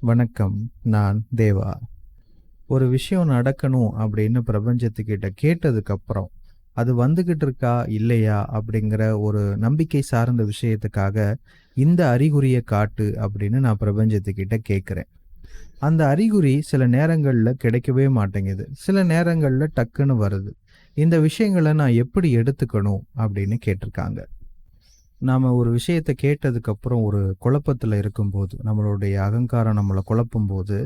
வணக்கம் நான் தேவா. ஒரு விஷயம் நடக்கணும் அப்படின்னு பிரபஞ்சத்துக்கிட்ட கேட்டதுக்கப்புறம் அது வந்துகிட்டு இருக்கா இல்லையா அப்படிங்கிற ஒரு நம்பிக்கை சார்ந்த விஷயத்துக்காக இந்த அறிகுறியை காட்டு அப்படின்னு நான் பிரபஞ்சத்துக்கிட்ட கேட்குறேன் அந்த அறிகுறி சில நேரங்களில் கிடைக்கவே மாட்டேங்குது. சில நேரங்களில் டக்குன்னு வருது. இந்த விஷயங்களை நான் எப்படி எடுத்துக்கணும் அப்படின்னு கேட்டிருக்காங்க. நாம் ஒரு விஷயத்தை கேட்டதுக்கப்புறம் ஒரு குழப்பத்தில் இருக்கும்போது நம்மளுடைய அகங்காரம் நம்மளை குழப்பும் போது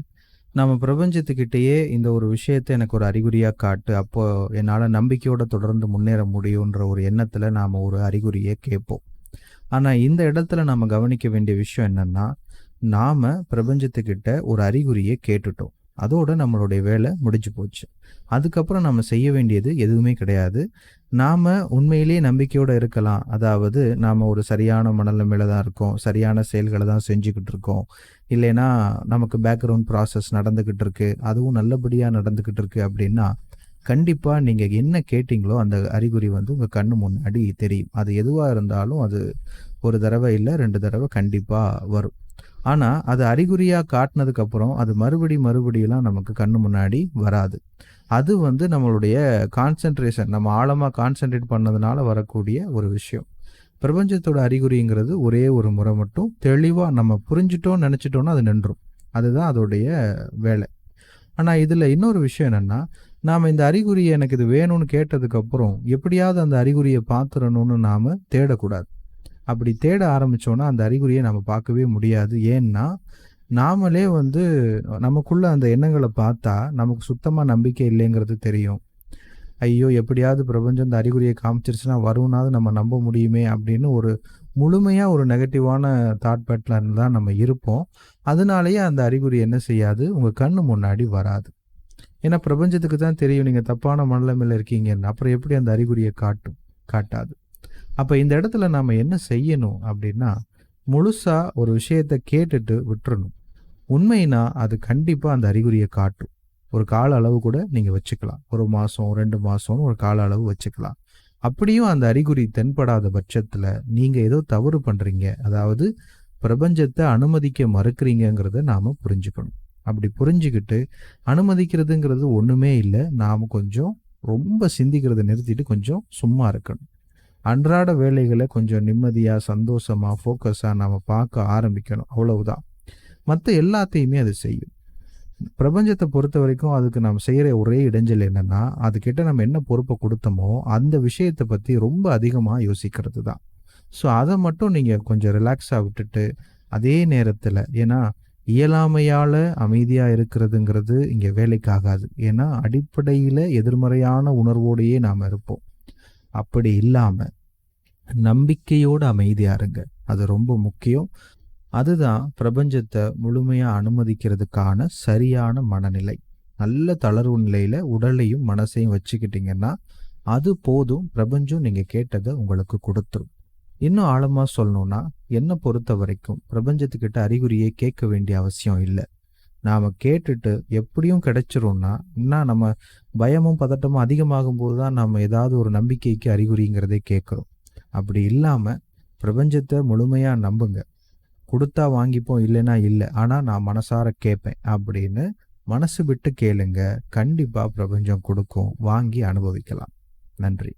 நம்ம பிரபஞ்சத்துக்கிட்டேயே இந்த ஒரு விஷயத்தை எனக்கு ஒரு அறிகுறியாக காட்டு அப்போ என்னால் நம்பிக்கையோட தொடர்ந்து முன்னேற முடியுன்ற ஒரு எண்ணத்தில் நாம் ஒரு அறிகுறியை கேட்போம். ஆனால் இந்த இடத்துல நாம் கவனிக்க வேண்டிய விஷயம் என்னென்னா நாம் பிரபஞ்சத்துக்கிட்ட ஒரு அறிகுறியை கேட்டுட்டோம். அதோட நம்மளுடைய வேலை முடிஞ்சு போச்சு. அதுக்கப்புறம் நம்ம செய்ய வேண்டியது எதுவுமே கிடையாது. நாம் உண்மையிலேயே நம்பிக்கையோடு இருக்கலாம். அதாவது நாம் ஒரு சரியான மனநிலைமையில தான் இருக்கோம். சரியான செயல்களை தான் செஞ்சுக்கிட்டு இருக்கோம். இல்லைன்னா நமக்கு பேக்ரவுண்ட் ப்ராசஸ் நடந்துக்கிட்டு இருக்கு. அதுவும் நல்லபடியாக நடந்துக்கிட்டு இருக்கு அப்படின்னா கண்டிப்பாக நீங்கள் என்ன கேட்டிங்களோ அந்த அறிகுறி வந்து உங்கள் கண்ணு முன்னாடி தெரியும். அது எதுவாக இருந்தாலும் அது ஒரு தடவை இல்லை ரெண்டு தடவை கண்டிப்பாக வரும். ஆனால் அது அறிகுறியாக காட்டினதுக்கப்புறம் அது மறுபடி மறுபடியெல்லாம் நமக்கு கண்ணு முன்னாடி வராது. அது வந்து நம்மளுடைய கான்சென்ட்ரேஷன் நம்ம ஆழமாக கான்சென்ட்ரேட் பண்ணதுனால வரக்கூடிய ஒரு விஷயம். பிரபஞ்சத்தோட அறிகுறிங்கிறது ஒரே ஒரு முறை மட்டும் தெளிவாக நம்ம புரிஞ்சிட்டோம் நினச்சிட்டோன்னா அது நின்றும். அதுதான் அதோடைய வேலை. ஆனால் இதில் இன்னொரு விஷயம் என்னென்னா நாம் இந்த அறிகுறியை எனக்கு இது வேணும்னு கேட்டதுக்கப்புறம் எப்படியாவது அந்த அறிகுறியை பார்த்துடணும்னு நாம் தேடக்கூடாது. அப்படி தேட ஆரம்பித்தோன்னா அந்த அறிகுறியை நம்ம பார்க்கவே முடியாது. ஏன்னா நாமளே வந்து நமக்குள்ள அந்த எண்ணங்களை பார்த்தா நமக்கு சுத்தமாக நம்பிக்கை இல்லைங்கிறது தெரியும். ஐயோ எப்படியாவது பிரபஞ்சம் இந்த அறிகுறியை காமிச்சிருச்சுன்னா வரும்னாவது நம்ம நம்ப முடியுமே அப்படின்னு ஒரு முழுமையாக ஒரு நெகட்டிவான தாட் பேட்டில் தான் நம்ம இருப்போம். அதனாலேயே அந்த அறிகுறி என்ன செய்யாது? உங்கள் கண்ணு முன்னாடி வராது. ஏன்னா பிரபஞ்சத்துக்கு தான் தெரியும். நீங்கள் தப்பான மண்டலமில் இருக்கீங்கன்னு. அப்புறம் எப்படி அந்த அறிகுறியை காட்டும்? காட்டாது. அப்போ இந்த இடத்துல நாம் என்ன செய்யணும் அப்படின்னா முழுசாக ஒரு விஷயத்தை கேட்டுட்டு விட்டுறணும். உண்மைனா அது கண்டிப்பாக அந்த அறிகுறியை காட்டும். ஒரு கால அளவு கூட நீங்கள் வச்சுக்கலாம். ஒரு மாதம் ரெண்டு மாதம்னு ஒரு கால அளவு வச்சுக்கலாம். அப்படியும் அந்த அறிகுறி தென்படாத பட்சத்தில் நீங்கள் ஏதோ தவறு பண்ணுறீங்க அதாவது பிரபஞ்சத்தை அனுமதிக்க மறுக்கிறீங்கிறத நாம் புரிஞ்சுக்கணும். அப்படி புரிஞ்சுக்கிட்டு அனுமதிக்கிறதுங்கிறது ஒன்றுமே இல்லை. நாம் கொஞ்சம் ரொம்ப சிந்திக்கிறத நிறுத்திட்டு கொஞ்சம் சும்மா இருக்கணும். அன்றாட வேலைகளை கொஞ்சம் நிம்மதியாக சந்தோஷமாக ஃபோக்கஸாக நாம் பார்க்க ஆரம்பிக்கணும். அவ்வளவுதான். மற்ற எல்லாத்தையுமே அது செய்யும். பிரபஞ்சத்தை பொறுத்த வரைக்கும் அதுக்கு நம்ம செய்கிற ஒரே இடைஞ்சல் என்னென்னா அதுக்கிட்ட நம்ம என்ன பொறுப்பை கொடுத்தோமோ அந்த விஷயத்தை பற்றி ரொம்ப அதிகமாக யோசிக்கிறது தான். ஸோ அதை மட்டும் நீங்கள் கொஞ்சம் ரிலாக்ஸாக விட்டுட்டு அதே நேரத்தில் ஏன்னா இயலாமையால் அமைதியாக இருக்கிறதுங்கிறது இங்கே வேலைக்காகாது. ஏன்னா அடிப்படையில் எதிர்மறையான உணர்வோடையே நாம் இருப்போம். அப்படி இல்லாமல் நம்பிக்கையோடு அமைதியாக இருங்க அது ரொம்ப முக்கியம். அதுதான் பிரபஞ்சத்தை முழுமையாக அனுமதிக்கிறதுக்கான சரியான மனநிலை. நல்ல தளர்வு நிலையில் உடலையும் மனசையும் வச்சுக்கிட்டிங்கன்னா அது போதும் பிரபஞ்சம் நீங்கள் கேட்டதை உங்களுக்கு கொடுத்துரும். இன்னும் ஆழமாக சொல்லணும்னா என்னை பொறுத்த வரைக்கும் பிரபஞ்சத்துக்கிட்ட அறிகுறியை கேட்க வேண்டிய அவசியம் இல்லை. நாம் கேட்டுட்டு எப்படியும் கிடைச்சிரும்னா இன்னும் நம்ம பயமும் பதட்டமும் அதிகமாகும் போது தான் நம்ம ஏதாவது ஒரு நம்பிக்கைக்கு அறிகுறிங்கிறதே கேட்குறோம் அப்படி இல்லாமல் பிரபஞ்சத்தை முழுமையாக நம்புங்க. கொடுத்தா வாங்கிப்போம் இல்லைன்னா இல்லை. ஆனால் நான் மனசார கேட்பேன் அப்படின்னு மனசு விட்டு கேளுங்க. கண்டிப்பாக பிரபஞ்சம் கொடுக்கும். வாங்கி அனுபவிக்கலாம். நன்றி.